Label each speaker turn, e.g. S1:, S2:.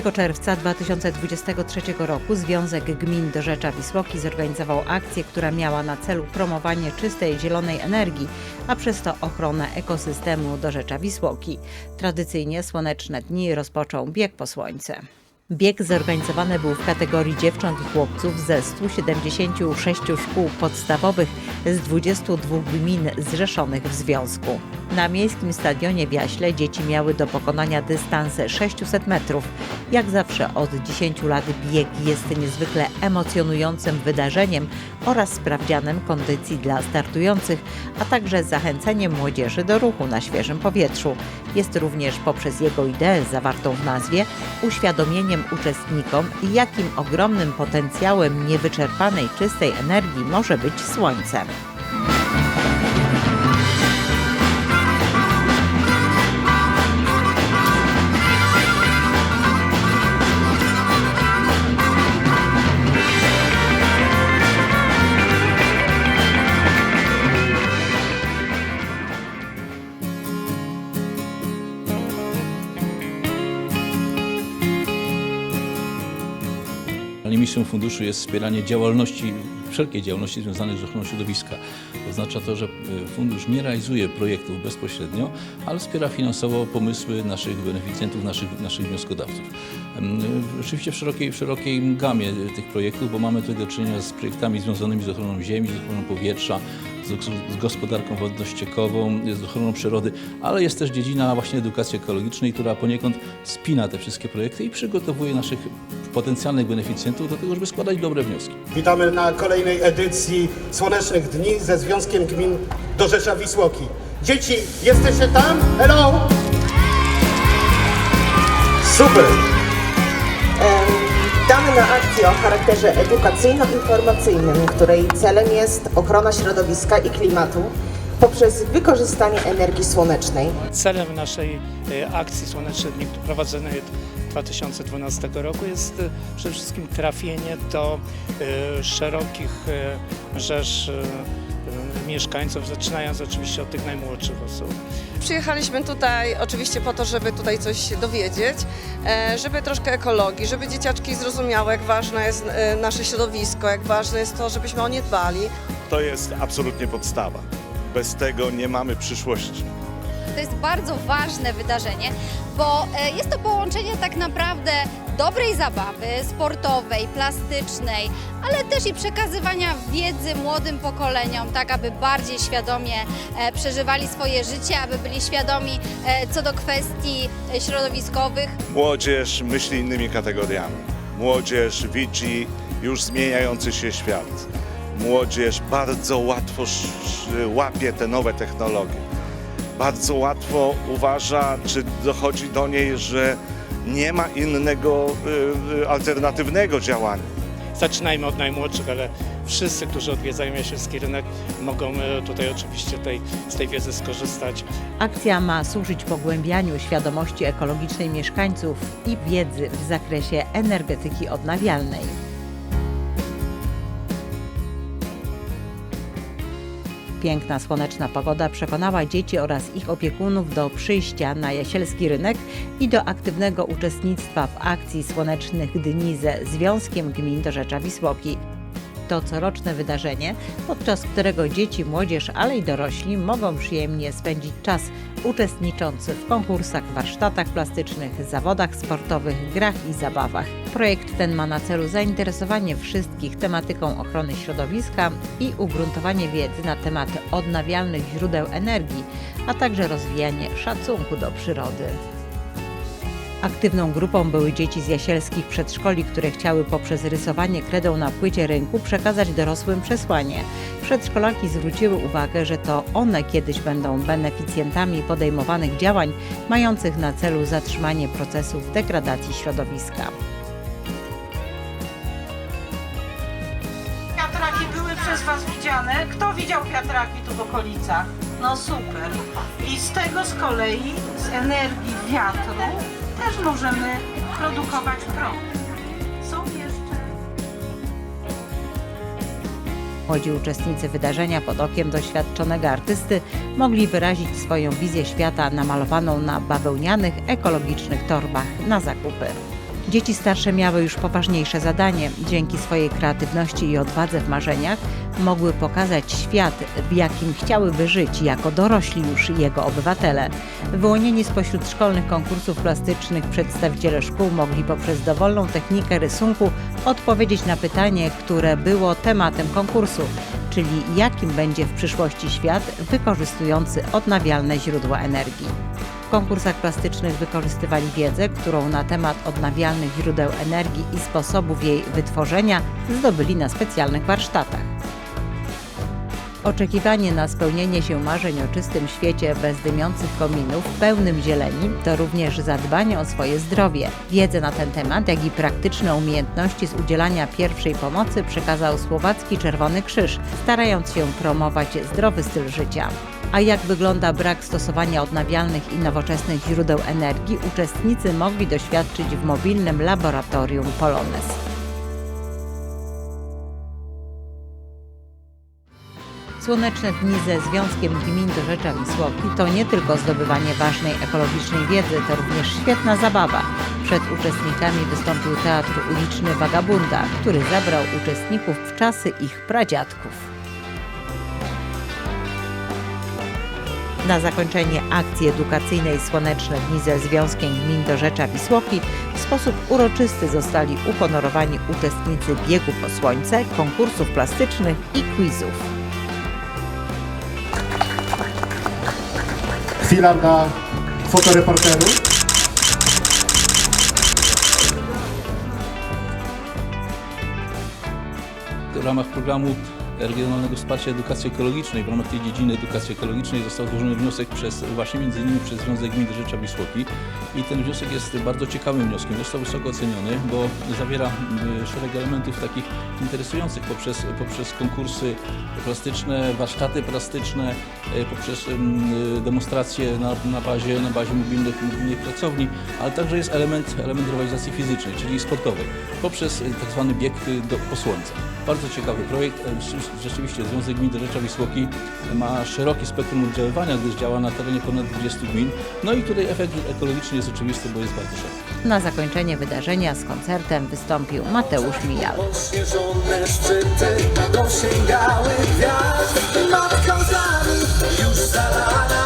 S1: 2 czerwca 2023 roku Związek Gmin Dorzecza Wisłoki zorganizował akcję, która miała na celu promowanie czystej, zielonej energii, a przez to ochronę ekosystemu Dorzecza Wisłoki. Tradycyjnie słoneczne dni rozpoczął bieg po słońce. Bieg zorganizowany był w kategorii dziewcząt i chłopców ze 176 szkół podstawowych z 22 gmin zrzeszonych w związku. Na miejskim stadionie w Jaśle dzieci miały do pokonania dystans 600 metrów. Jak zawsze od 10 lat bieg jest niezwykle emocjonującym wydarzeniem oraz sprawdzianem kondycji dla startujących, a także zachęceniem młodzieży do ruchu na świeżym powietrzu. Jest również poprzez jego ideę zawartą w nazwie uświadomieniem uczestnikom, jakim ogromnym potencjałem niewyczerpanej czystej energii może być słońce.
S2: Funduszu jest wspieranie działalności, wszelkiej działalności związanej z ochroną środowiska. Oznacza to, że y, fundusz nie realizuje projektów bezpośrednio, ale wspiera finansowo pomysły naszych beneficjentów, naszych, naszych wnioskodawców. Y, Oczywiście w szerokiej, w szerokiej gamie y, tych projektów, bo mamy tutaj do czynienia z projektami związanymi z ochroną ziemi, z ochroną powietrza, z, gospodarką wodno-ściekową, z ochroną przyrody, ale jest też dziedzina właśnie edukacji ekologicznej, która poniekąd spina te wszystkie projekty i przygotowuje naszych potencjalnych beneficjentów do tego, żeby składać dobre wnioski.
S3: Witamy na kolejnej edycji Słonecznych Dni ze Związkiem Gmin Dorzecza Wisłoki. Dzieci, jesteście tam? Hello! Super!
S4: Witamy na akcję o charakterze edukacyjno-informacyjnym, której celem jest ochrona środowiska i klimatu poprzez wykorzystanie energii słonecznej.
S5: Celem naszej e, akcji Słoneczne Dni prowadzonej od 2012 roku jest e, przede wszystkim trafienie do e, szerokich rzesz mieszkańców, zaczynając oczywiście od tych najmłodszych osób.
S6: Przyjechaliśmy tutaj oczywiście po to, żeby tutaj coś się dowiedzieć, e, żeby troszkę ekologii, żeby dzieciaczki zrozumiały, jak ważne jest e, nasze środowisko, jak ważne jest to, żebyśmy o nie dbali.
S7: To jest absolutnie podstawa. Bez tego nie mamy przyszłości.
S8: To jest bardzo ważne wydarzenie, bo e, jest to połączenie tak naprawdę dobrej zabawy, sportowej, plastycznej, ale też i przekazywania wiedzy młodym pokoleniom, tak aby bardziej świadomie e, przeżywali swoje życie, aby byli świadomi e, co do kwestii e, środowiskowych.
S7: Młodzież myśli innymi kategoriami. Młodzież widzi już zmieniający się świat. Młodzież bardzo łatwo łapie te nowe technologie. Bardzo łatwo uważa, czy dochodzi do niej, że nie ma innego y, y, alternatywnego działania.
S5: Zaczynajmy od najmłodszych, ale wszyscy, którzy odwiedzają Jasielski Rynek mogą e, tutaj oczywiście tej, z tej wiedzy skorzystać.
S1: Akcja ma służyć pogłębianiu świadomości ekologicznej mieszkańców i wiedzy w zakresie energetyki odnawialnej. Piękna, słoneczna pogoda przekonała dzieci oraz ich opiekunów do przyjścia na Jasielski Rynek i do aktywnego uczestnictwa w akcji Słonecznych Dni ze Związkiem Gmin Dorzecza Wisłoki. To coroczne wydarzenie, podczas którego dzieci, młodzież, ale i dorośli mogą przyjemnie spędzić czas uczestnicząc w konkursach, warsztatach plastycznych, zawodach sportowych, grach i zabawach. Projekt ten ma na celu zainteresowanie wszystkich tematyką ochrony środowiska i ugruntowanie wiedzy na temat odnawialnych źródeł energii, a także rozwijanie szacunku do przyrody. Aktywną grupą były dzieci z jasielskich przedszkoli, które chciały poprzez rysowanie kredą na płycie rynku przekazać dorosłym przesłanie. Przedszkolaki zwróciły uwagę, że to one kiedyś będą beneficjentami podejmowanych działań mających na celu zatrzymanie procesów degradacji środowiska.
S9: Wiatraki były przez Was widziane. Kto widział wiatraki tu w okolicach? No super. I z tego z kolei, z energii wiatru, też możemy produkować prąd.
S1: Młodzi uczestnicy wydarzenia pod okiem doświadczonego artysty mogli wyrazić swoją wizję świata namalowaną na bawełnianych, ekologicznych torbach na zakupy. Dzieci starsze miały już poważniejsze zadanie. Dzięki swojej kreatywności i odwadze w marzeniach mogły pokazać świat, w jakim chciałyby żyć jako dorośli już jego obywatele. Wyłonieni spośród szkolnych konkursów plastycznych przedstawiciele szkół mogli poprzez dowolną technikę rysunku odpowiedzieć na pytanie, które było tematem konkursu, czyli jakim będzie w przyszłości świat wykorzystujący odnawialne źródła energii. Konkursach plastycznych wykorzystywali wiedzę, którą na temat odnawialnych źródeł energii i sposobów jej wytworzenia zdobyli na specjalnych warsztatach. Oczekiwanie na spełnienie się marzeń o czystym świecie bez dymiących kominów, pełnym zieleni, to również zadbanie o swoje zdrowie. Wiedzę na ten temat, jak i praktyczne umiejętności z udzielania pierwszej pomocy przekazał Słowacki Czerwony Krzyż, starając się promować zdrowy styl życia. A jak wygląda brak stosowania odnawialnych i nowoczesnych źródeł energii, uczestnicy mogli doświadczyć w mobilnym laboratorium Polones. Słoneczne dni ze Związkiem Gmin do Rzecza Wisłoki to nie tylko zdobywanie ważnej ekologicznej wiedzy, to również świetna zabawa. Przed uczestnikami wystąpił teatr uliczny Wagabunda, który zabrał uczestników w czasy ich pradziadków. Na zakończenie akcji edukacyjnej Słoneczne Dni ze Związkiem Gmin do Rzecza Wisłoki w sposób uroczysty zostali uhonorowani uczestnicy biegu po słońce, konkursów plastycznych i quizów.
S3: Chwila dla fotoreporterów.
S2: W ramach programu Regionalnego Wsparcia Edukacji Ekologicznej, w ramach tej dziedziny edukacji ekologicznej został złożony wniosek przez właśnie między innymi przez Związek Gmin Rzecza Wisłoki i ten wniosek jest bardzo ciekawym wnioskiem. Został wysoko oceniony, bo zawiera y, szereg elementów takich interesujących poprzez, poprzez konkursy plastyczne, warsztaty plastyczne, y, poprzez y, demonstracje na, na, bazie, na bazie mobilnych, mobilnych pracowni, ale także jest element, element rywalizacji fizycznej, czyli sportowej, poprzez tak zwany bieg do, po słońce. Bardzo ciekawy projekt. Rzeczywiście Związek Gmin do Rzecza Wisłoki ma szeroki spektrum oddziaływania, gdyż działa na terenie ponad 20 gmin. No i tutaj efekt ekologiczny jest oczywisty, bo jest bardzo szeroki.
S1: Na zakończenie wydarzenia z koncertem wystąpił Mateusz Mijal.
S10: Ośnieżone szczyty dosięgały gwiazd Nad kałzami już zalana